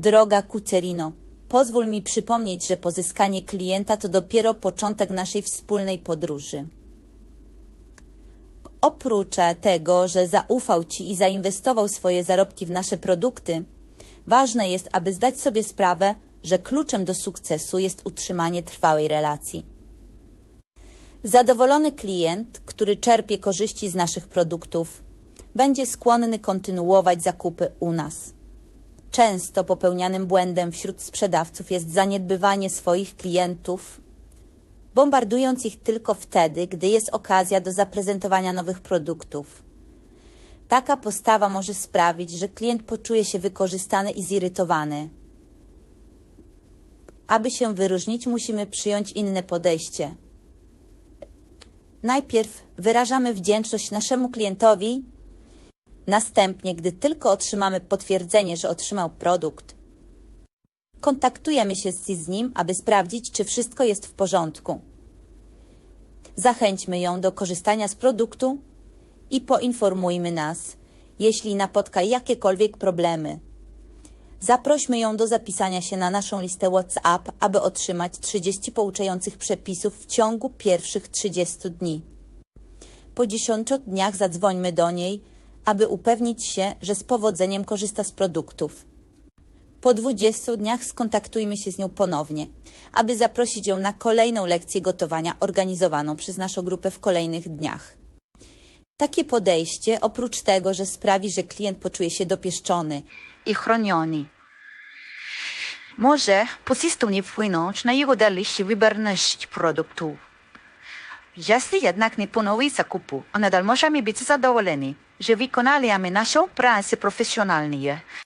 Droga Kucerino, pozwól mi przypomnieć, że pozyskanie klienta to dopiero początek naszej wspólnej podróży. Oprócz tego, że zaufał Ci i zainwestował swoje zarobki w nasze produkty, ważne jest, aby zdać sobie sprawę, że kluczem do sukcesu jest utrzymanie trwałej relacji. Zadowolony klient, który czerpie korzyści z naszych produktów, będzie skłonny kontynuować zakupy u nas. Często popełnianym błędem wśród sprzedawców jest zaniedbywanie swoich klientów, bombardując ich tylko wtedy, gdy jest okazja do zaprezentowania nowych produktów. Taka postawa może sprawić, że klient poczuje się wykorzystany i zirytowany. Aby się wyróżnić, musimy przyjąć inne podejście. Najpierw wyrażamy wdzięczność naszemu klientowi, następnie, gdy tylko otrzymamy potwierdzenie, że otrzymał produkt, kontaktujemy się z nim, aby sprawdzić, czy wszystko jest w porządku. Zachęćmy ją do korzystania z produktu i poinformujmy nas, jeśli napotka jakiekolwiek problemy. Zaprośmy ją do zapisania się na naszą listę WhatsApp, aby otrzymać 30 pouczających przepisów w ciągu pierwszych 30 dni. Po 10 dniach zadzwońmy do niej, aby upewnić się, że z powodzeniem korzysta z produktów. Po 20 dniach skontaktujmy się z nią ponownie, aby zaprosić ją na kolejną lekcję gotowania organizowaną przez naszą grupę w kolejnych dniach. Takie podejście, oprócz tego, że sprawi, że klient poczuje się dopieszczony i chroniony. Może pozistnie wpłynąć na jego dalszy wybierność produktu. Jeśli jednak nie ponowí zakupu, nadal możemy być zadowoleni, że wykonaliśmy naszą pracę profesjonalnie.